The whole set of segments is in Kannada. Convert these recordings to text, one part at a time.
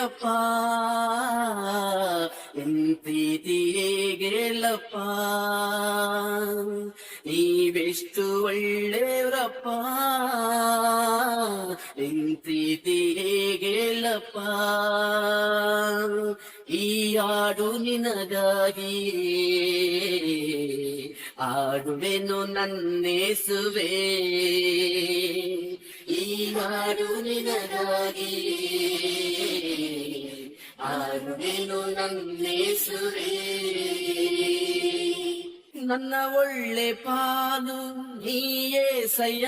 ಒಳ್ಳೆಯವರಪ್ಪ ನಿನ್ ಪ್ರೀತಿ ಹೇಗೆಲ್ಲಪ್ಪ. ನೀವೆಷ್ಟು ಒಳ್ಳೆಯವರಪ್ಪ ನಿನ್ ಪ್ರೀತಿ ಹೇಗೆಲ್ಲಪ್ಪ. ಈ ಹಾಡು ನಿನಗಾಗಿ ಆಡುವೆನು ನನ್ನೇಸುವೆ. ಹಾಡು ನಿನಗಾಗಿ. ಆಡುವೆನು ನನ್ನೇಸುವೆ ನನ್ನ ಒಳ್ಳೆ ಪಾಲು ನೀಯೇ ಸಯ್ಯ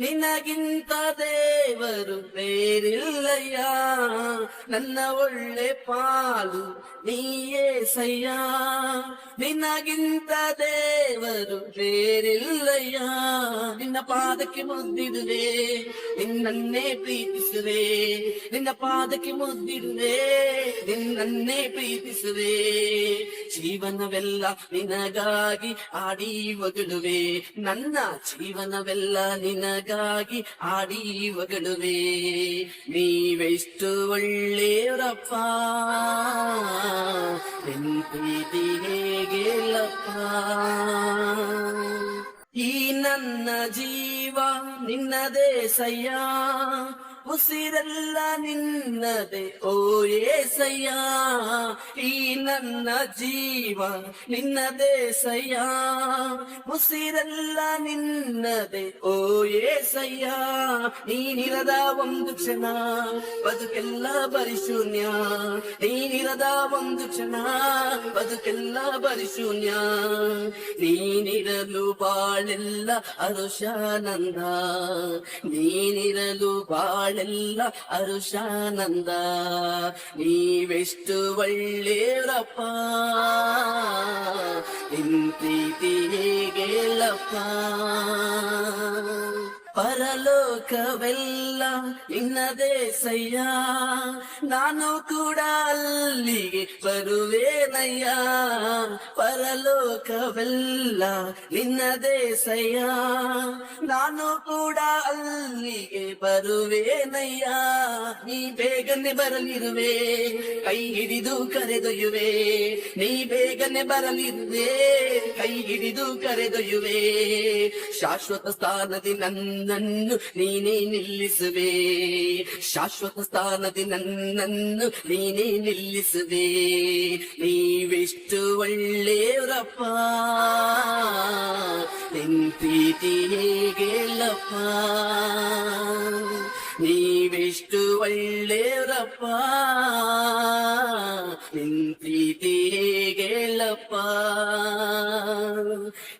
ನಿನಗಿಂತ ದೇವರು ಬೇರಿಲ್ಲಯ್ಯ. ನನ್ನ ಒಳ್ಳೆ ಪಾಲು ನೀಯೇ ಸಯ್ಯ. ನಿನಗಿಂತ ದೇವರು ಬೇರಿಲ್ಲಯ್ಯ. ನಿನ್ನ ಪಾದಕ್ಕೆ ಮುದ್ದಿರುವೆ ನಿನ್ನನ್ನೇ ಪ್ರೀತಿಸುವೆ. ನಿನ್ನ ಪಾದಕ್ಕೆ ಮುದ್ದಿರುವೆ ನಿನ್ನನ್ನೇ ಪ್ರೀತಿಸುವೆ. ಜೀವನವೆಲ್ಲ ನಿನಗಾಗಿ ಆಡಿ ಒಗಳುವೆ ನನ್ನ ಜೀವನವೆಲ್ಲ ನಿನಗಾಗಿ ಆಡಿ ನೀವೆಷ್ಟು ಒಳ್ಳೆಯವರಪ್ಪ? ಪ್ರೀತಿ ಹೇಗೆಲ್ಲಪ್ಪ? ಈ ನನ್ನ ಜೀವ ನಿನ್ನದೇ ಸಯ್ಯ. ಉಸಿರೆಲ್ಲ ನಿನ್ನದೆ ಓ ಏಸಯ್ಯ ಈ ನನ್ನ ಜೀವ ನಿನ್ನದೇ ಸಯ್ಯ ಉಸಿರೆಲ್ಲ ನಿನ್ನದೆ ಓ ಏಸಯ್ಯ ನೀನಿರದ ಒಂದು ಕ್ಷಣ ಬದುಕೆಲ್ಲ ಬರಿ ಶೂನ್ಯ ನೀನಿರದ ಒಂದು ಕ್ಷಣ ಬದುಕೆಲ್ಲ ಬರಿ ಶೂನ್ಯ ನೀನಿರಲು ಬಾಳೆಲ್ಲ ಅರುಷಾನಂದ ನೀನಿರಲು ಬಾಳೆಲ್ಲ ಅರುಷಾನಂದ ನೀವೆಷ್ಟು ಒಳ್ಳೆಯವರಪ್ಪ. ನಿನ್ ಪ್ರೀತಿ ಹೇಗೆಲ್ಲಪ್ಪ? ಪರಲೋಕವೆಲ್ಲ ನಿನ್ನದೇ ಸಯ್ಯ. ನಾನು ಕೂಡ ಅಲ್ಲಿಗೆ ಬರುವೇನಯ್ಯ? ಪರಲೋಕವೆಲ್ಲ ನಿನ್ನದೇ ಸಯ್ಯ. ನಾನು ಕೂಡ ಅಲ್ಲಿಗೆ ಬರುವೇನಯ್ಯ? ನೀ ಬೇಗನೆ ಬರಲಿರುವೆ, ಕೈ ಹಿಡಿದು ಕರೆದೊಯ್ಯುವೆ. ನೀ ಬೇಗನೆ ಬರಲಿರುವೆ, ಕೈ ಹಿಡಿದು ಕರೆದೊಯ್ಯುವೆ. ಶಾಶ್ವತ ಸ್ಥಾನದಿ ನನ್ನನ್ನು ನೀನೇ ನಿಲ್ಲಿಸುವೆ ಶಾಶ್ವತ ಸ್ಥಾನದಿ ನನ್ನನ್ನು ನೀನೇ ನಿಲ್ಲಿಸುವೆ ನೀವೆಷ್ಟು ಒಳ್ಳೆಯವರಪ್ಪ ನಿನ್ ಪ್ರೀತಿ ಹೇಗೆಲ್ಲಪ್ಪ ನೀವೆಷ್ಟು ಒಳ್ಳೆಯವರಪ್ಪ. ನಿನ್ ಪ್ರೀತಿ ಹೇಗೆಲ್ಲಪ್ಪ?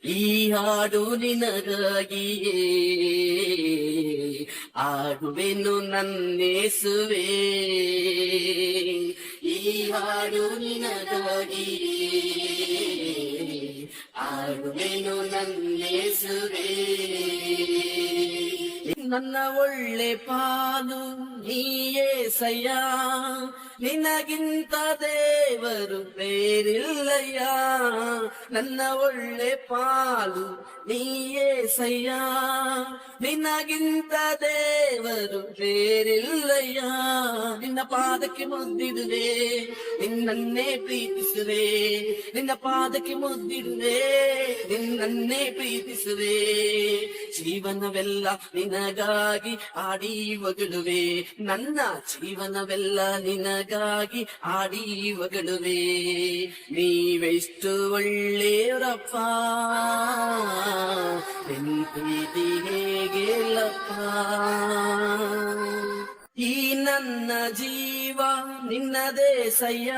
ಈ ಹಾಡು ನಿನಗಾಗಿಯೇ. ಆಡುವೆನು ನನ್ನೇಸುವೆ. ಈ ಹಾಡು ನಿನಗಾಗಿಯೇ. ಆಡುವೆನು ನನ್ನೇಸುವೆ. ನನ್ನ ಒಳ್ಳೆ ಪಾಲು ನೀಯೇ ಸಯ್ಯ ನಿನಗಿಂತ ದೇವರು ಬೇರಿಲ್ಲಯ್ಯ. ನನ್ನ ಒಳ್ಳೆ ಪಾಲು ನೀಯೇ ಸಯ್ಯ. ನಿನಗಿಂತ ದೇವರು ಬೇರಿಲ್ಲಯ್ಯ. ನಿನ್ನ ಪಾದಕ್ಕೆ ಮುದ್ದಿಡುವೆ, ನಿನ್ನನ್ನೇ ಪ್ರೀತಿಸುವೆ. ನಿನ್ನ ಪಾದಕ್ಕೆ ಮುದ್ದಿಡುವೆ, ನಿನ್ನನ್ನೇ ಪ್ರೀತಿಸುವೆ. ಜೀವನವೆಲ್ಲ ನಿನಗಾಗಿ ಆಡಿ ಒಗಳುವೆ. ನನ್ನ ಜೀವನವೆಲ್ಲ ನಿನಗಾಗಿ ಆಡಿ ಒಗಳುವೆ. ನೀವೆಷ್ಟು ಒಳ್ಳೆಯವರಪ್ಪ? ನಿನ್ ಪ್ರೀತಿ ಹೇಗೆಲ್ಲಪ್ಪ ಈ ನನ್ನ ಜೀವ ನಿನ್ನದೇ ಸಯ್ಯ?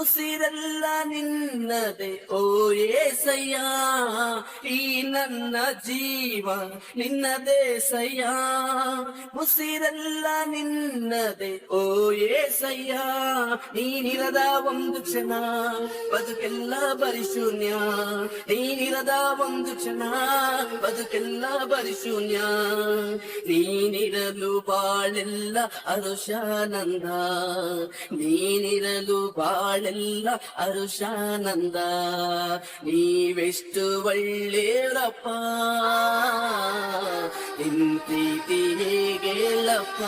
ಉಸಿರೆಲ್ಲ ನಿನ್ನದೆ ಓ ಏಸಯ್ಯ ಈ ನನ್ನ ಜೀವ ನಿನ್ನದೇ ಸಯ್ಯ ಉಸಿರೆಲ್ಲ ನಿನ್ನದೆ ಓ ಏಸಯ್ಯ ನೀನಿರದ ಒಂದು ಕ್ಷಣ ಬದುಕೆಲ್ಲ ಬರಿ ಶೂನ್ಯ ನೀನಿರದ ಒಂದು ಕ್ಷಣ ಬದುಕೆಲ್ಲ ಬರಿ ಶೂನ್ಯ ನೀನಿರಲು ಬಾಳೆಲ್ಲ ಅರುಷಾನಂದ ನೀನಿರಲು ಬಾಳೆಲ್ಲ ಅರುಷಾನಂದ ನೀವೆಷ್ಟು ಒಳ್ಳೆಯವರಪ್ಪ ನಿನ್ ಪ್ರೀತಿ ಹೇಗೆಲ್ಲಪ್ಪ